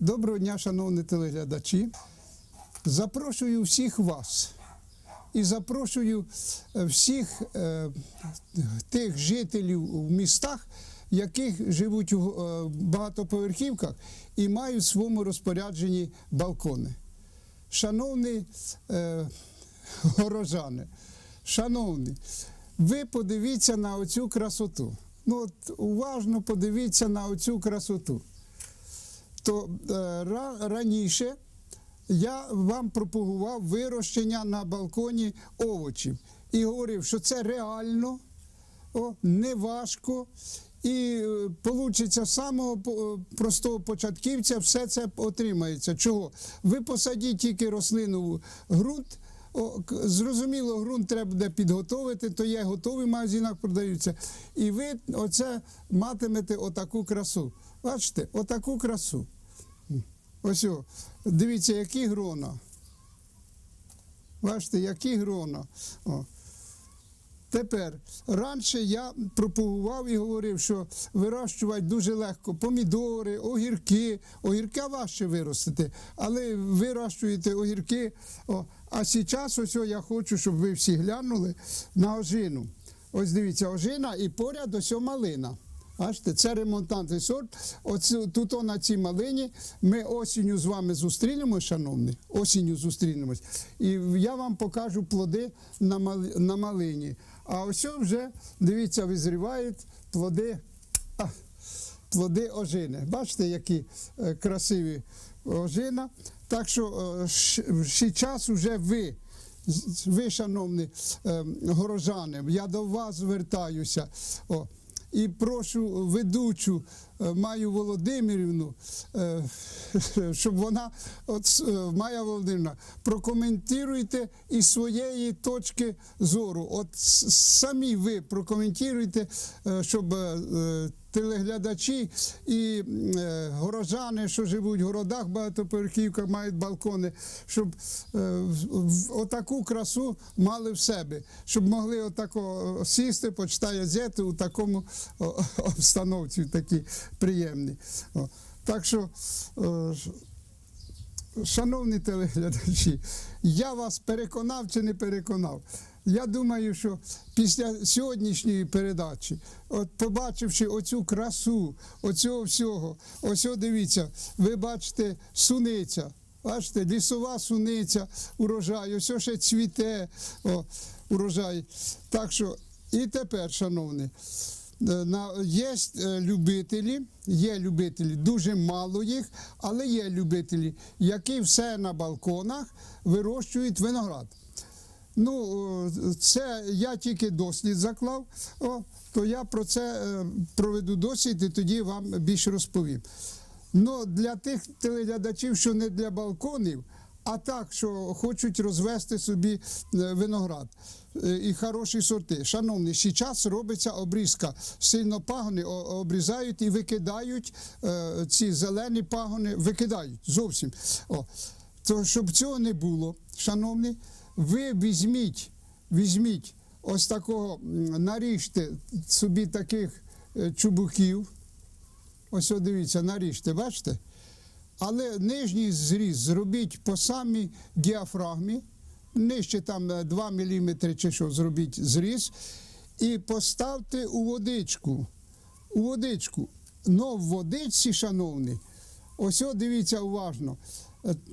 Доброго дня, шановні телеглядачі. Запрошую всіх вас і запрошую е, всіх е, тих жителів в містах, яких живуть у е, багатоповерхівках і мають в своєму розпорядженні балкони. Шановні е, горожани, шановні, ви подивіться на оцю красоту. Ну, от уважно подивіться на оцю красоту то е, раніше я вам пропагував вирощення на балконі овочів і говорив, що це реально, о, не важко. І вийде самого простого початківця, все це отримається. Чого? Ви посадіть тільки рослину в ґрунт. Зрозуміло, ґрунт треба буде підготовити, то є готові в магазинах продаються. І ви оце матимете отаку красу. Бачите, отаку красу. Ось, дивіться, які грона. Бачите, які грона. О. Тепер, раніше я пропагував і говорив, що вирощувати дуже легко помідори, огірки. Огірка важче виростити, але вирощуєте огірки. О. А зараз ось я хочу, щоб ви всі глянули на ожину. Ось дивіться, ожина і поряд ось малина. Бачите, це ремонтантний сорт. Оце, тут на цій малині ми осінню з вами зустрінемось, шановні. Осінню зустрінемось. І я вам покажу плоди на, мали- на малині. А ось вже, дивіться, визрівають плоди, а, плоди ожини. Бачите, які е, красиві ожина. Так що е, ще час вже ви. Ви, шановні е, горожани, я до вас звертаюся. О, і прошу ведучу Маю Володимирівну, е, щоб вона, от е, Майя Володимирівна, прокоментуйте із своєї точки зору. От самі ви прокоментуйте, е, щоб е, е, телеглядачі і е, горожани, що живуть в городах, багатоповерхівках, мають балкони, щоб е, отаку красу мали в себе, щоб могли отако сісти, почитати газети у такому обстановці, такій приємній. О. Так що, шановні телеглядачі, я вас переконав чи не переконав. Я думаю, що після сьогоднішньої передачі, от побачивши оцю красу, оцього всього, ось дивіться, ви бачите суниця. Бачите, лісова суниця, урожай, ось ще цвіте о, урожай. Так що і тепер, шановні, Є е, любителі, є любителі, дуже мало їх, але є любителі, які все на балконах вирощують виноград. Ну, це я тільки дослід заклав, о, то я про це е, проведу дослід і тоді вам більше розповім. Ну, для тих телеглядачів, що не для балконів, а так, що хочуть розвести собі е, виноград е, і хороші сорти. Шановні, зараз робиться обрізка. Сильно пагони обрізають і викидають е, ці зелені пагони, викидають зовсім. О. То щоб цього не було, шановні, ви візьміть, візьміть ось такого, наріжте собі таких чубуків. Ось дивіться, наріжте, бачите? Але нижній зріз зробіть по самій діафрагмі, нижче там е, 2 мм чи що зробіть зріз, і поставте у водичку. У водичку. Но в водичці, шановні, ось дивіться уважно.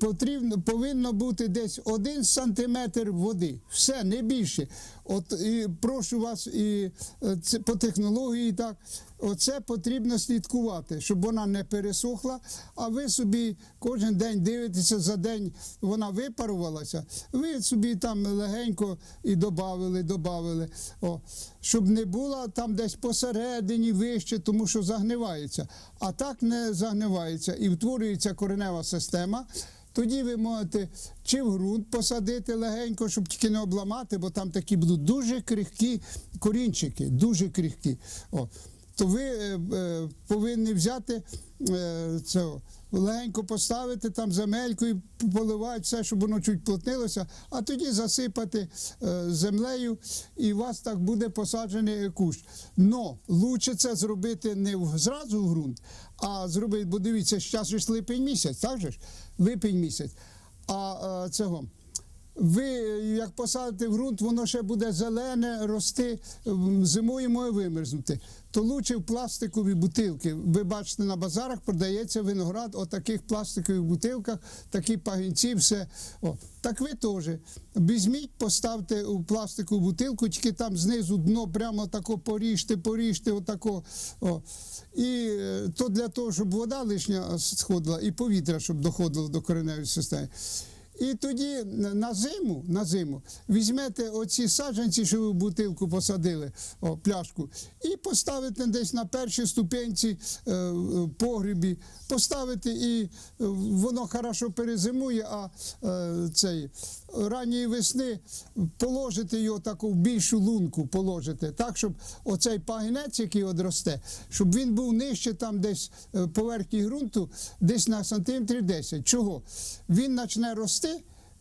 Потрібно, повинно бути десь один сантиметр води. Все, не більше. От і прошу вас і е, це по технології так. Оце потрібно слідкувати, щоб вона не пересохла. А ви собі кожен день дивитеся за день, вона випарувалася. Ви собі там легенько і додавили, додавили. О, щоб не було там десь посередині вище, тому що загнивається. А так не загнивається і утворюється коренева система. Тоді ви можете чи в ґрунт посадити легенько, щоб тільки не обламати, бо там такі будуть дуже крихкі корінчики, дуже крихкі. О. То ви е, е, повинні взяти е, цього, легенько поставити там земелькою, поливати все, щоб воно чуть плотнилося, а тоді засипати е, землею, і у вас так буде посаджений кущ. Но лучше це зробити не зразу в ґрунт, а зробити, бо дивіться, зараз ж липень місяць, так же ж? Липень місяць. А е, цього. Ви як посадите в ґрунт, воно ще буде зелене, рости, зимою може вимерзнути. То лучше в пластикові бутилки. Ви бачите, на базарах продається виноград у таких пластикових бутилках, такі пагінці, все. О, так ви теж. Візьміть, поставте у пластикову бутилку, тільки там знизу дно прямо тако поріжте, поріжте, отако. О. І е, то для того, щоб вода лишня сходила, і повітря, щоб доходило до кореневої системи. І тоді на зиму, на зиму візьмете оці саджанці, що ви в бутилку посадили, о, пляшку, і поставите десь на першій ступенці е, погрібі, поставите і е, воно хорошо перезимує, а е, цей ранньої весни положите його таку в більшу лунку, положите, так, щоб оцей пагінець, який одросте, щоб він був нижче там десь е, поверхні ґрунту, десь на сантиметрів 10. Чого? Він почне рости.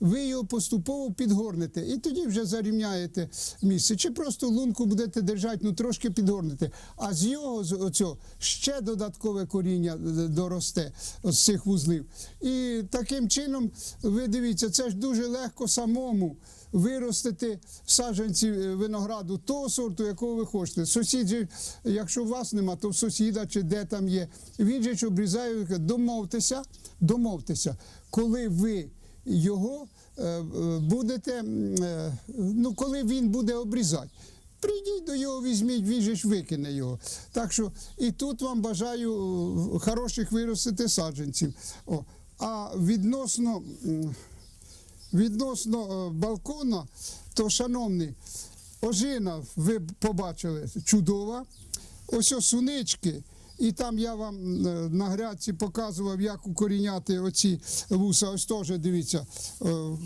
Ви його поступово підгорнете і тоді вже зарівняєте місце. Чи просто лунку будете держати, ну трошки підгорнете. А з його з оцього ще додаткове коріння е, доросте з цих вузлів. І таким чином, ви дивіться, це ж дуже легко самому виростити саджанці е, винограду того сорту, якого ви хочете. Сусід, якщо у вас нема, то в сусіда чи де там є. Він же ж обрізає, домовтеся, домовтеся, коли ви його е, е, будете, е, ну коли він буде обрізати. Прийдіть до його, візьміть, він же ж викине його. Так що і тут вам бажаю хороших виростити саджанців. О. А відносно, відносно балкона, то, шановні, ожина ви побачили чудова. Ось ось сунички. І там я вам е, на грядці показував, як укоріняти оці вуса. Ось теж дивіться. е,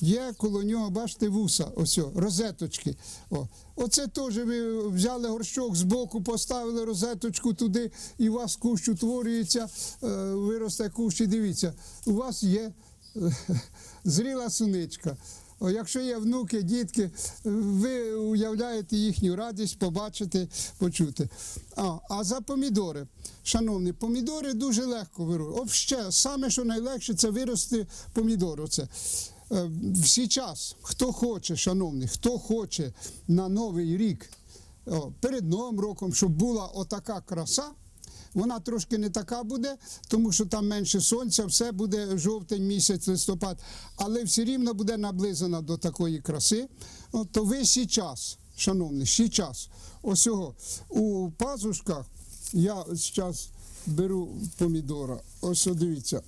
Є коло нього, бачите, вуса, ось, розеточки. О. Оце теж ви взяли горщок з боку, поставили розеточку туди, і у вас кущ утворюється, е, виросте кущ, і дивіться, у вас є зріла суничка. Якщо є внуки, дітки, ви уявляєте їхню радість побачити, почути. А, а за помідори. Шановні, помідори дуже легко виростити. Взагалі, саме що найлегше, це вирости помідори. Оце. Е, Всі час, хто хоче, шановні, хто хоче на новий рік, перед Новим роком, щоб була отака краса, вона трошки не така буде, тому що там менше сонця, все буде жовтень місяць, листопад, але все рівно буде наблизена до такої краси. То ви всі час, шановні, всі час. Ось його у пазушках я зараз беру помідора. Ось дивіться.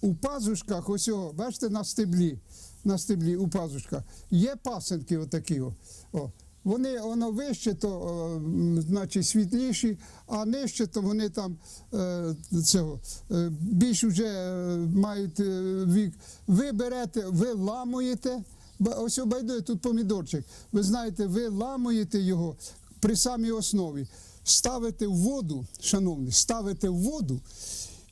у пазушках, ось о, бачите, на стеблі, на стеблі у пазушках, є пасенки отакі. О. Вони воно вище, то о, значить світліші, а нижче, то вони там е, цього, е, більш вже е, мають е, вік. Ви берете, ви ламуєте. Ось обайдує тут помідорчик. Ви знаєте, ви ламуєте його при самій основі, ставите в воду, шановні, ставите в воду,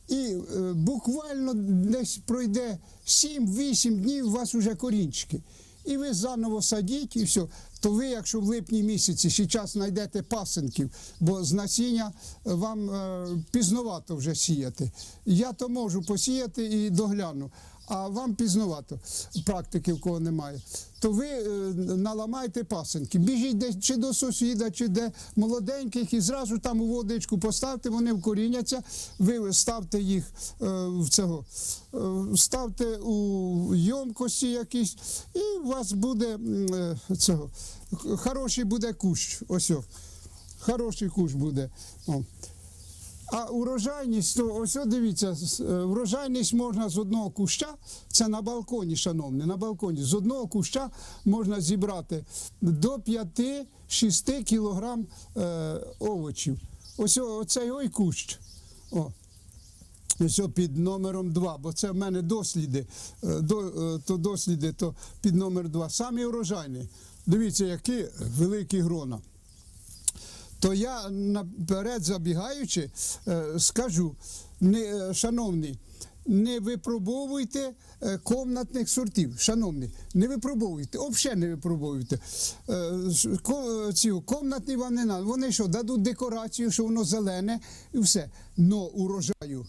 і е, буквально десь пройде 7-8 днів, у вас вже корінчики. І ви заново садіть, і все. То ви, якщо в липні місяці зараз знайдете пасенків, бо з насіння е, вам е, пізновато вже сіяти. Я то можу посіяти і догляну. А вам пізновато практики, в кого немає, то ви е, наламайте пасенки. Біжіть десь чи до сусіда, чи де молоденьких, і зразу там у водичку поставте, вони вкоріняться, ви ставте їх е, в цього, е, ставте у йомкості якісь, і у вас буде цього. Хороший буде кущ. Ось. Хороший кущ буде. О. А урожайність, то ось дивіться, е, врожайність можна з одного куща, це на балконі, шановні, на балконі, з одного куща можна зібрати до 5-6 кілограм е, овочів. Ось оцей ой кущ. О. Ось під номером 2, бо це в мене досліди, е, до, е, то досліди, то під номер 2. Самі урожайні. Дивіться, які великі грона. То я наперед забігаючи, е, скажу, е, шановні, не випробовуйте е, комнатних сортів. Шановні, не випробовуйте, взагалі не випробовуйте. Ці комнатні вам не треба. Вони що, дадуть декорацію, що воно зелене і все. Но урожаю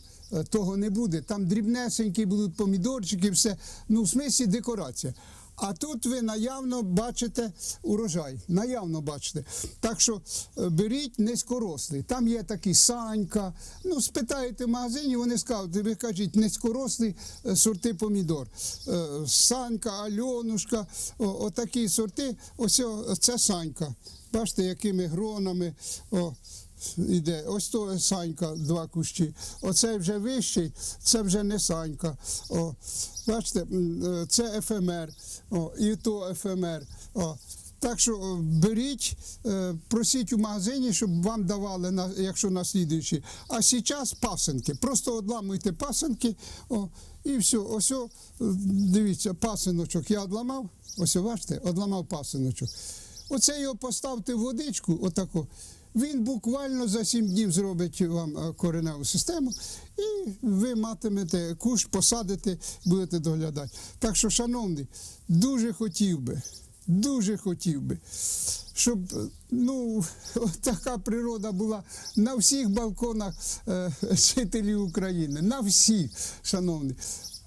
того не буде. Там дрібнесенькі будуть помідорчики, все. Ну, в смислі декорація. А тут ви наявно бачите урожай, наявно бачите. Так що е, беріть низькорослий. Там є такі санька. Ну, спитаєте в магазині, вони скажуть, ви кажіть, низькорослі е, сорти помідор. Е, Санька, Альонушка, отакі сорти. Ось це санька. Бачите, якими гронами. О, Іде, ось то санька, два кущі. Оцей вже вищий, це вже не санька. О, бачите, е, це ефемер, о, і то ефемер. О. Так що беріть, е, просіть у магазині, щоб вам давали, на, якщо наслідуючі. А зараз пасенки. Просто одламуйте пасенки. О, і все. Ось, е, дивіться, пасиночок я одламав. Ось, бачите, одламав пасиночок. Оце його поставте в водичку, отако. Він буквально за 7 днів зробить вам е, кореневу систему, і ви матимете куш, посадите, будете доглядати. Так що, шановні, дуже хотів би, дуже хотів би, щоб е, ну, така природа була на всіх балконах е, жителів України, на всіх, шановні.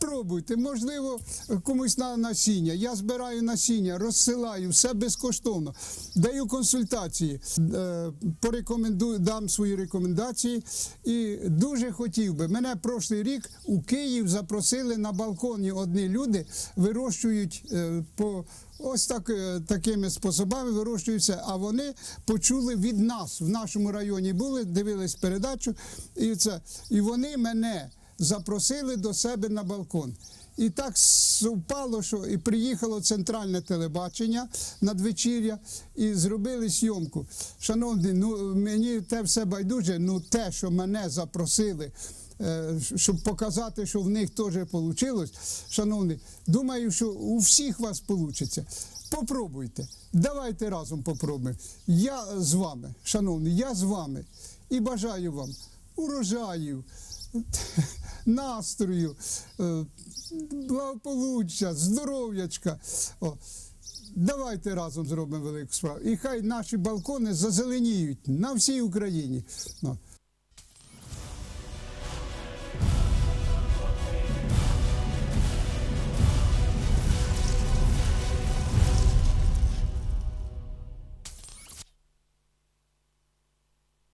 Пробуйте, можливо, комусь на насіння. Я збираю насіння, розсилаю, все безкоштовно. Даю консультації, е, порекомендую, дам свої рекомендації. І дуже хотів би. Мене прошлий рік у Київ запросили на балконі одні люди, вирощують е, по. Ось так, е, такими способами вирощуються, а вони почули від нас в нашому районі були, дивились передачу, і це і вони мене запросили до себе на балкон. І так совпало, що і приїхало центральне телебачення надвечір'я і зробили зйомку. Шановні, ну мені те все байдуже, ну те, що мене запросили. е, Щоб показати, що в них теж вийшло. Шановні, думаю, що у всіх вас вийде. Попробуйте. Давайте разом попробуємо. Я з вами, шановні, я з вами і бажаю вам урожаїв, настрою, е, благополуччя, здоров'ячка. Давайте разом зробимо велику справу. І хай наші балкони зазеленіють на всій Україні.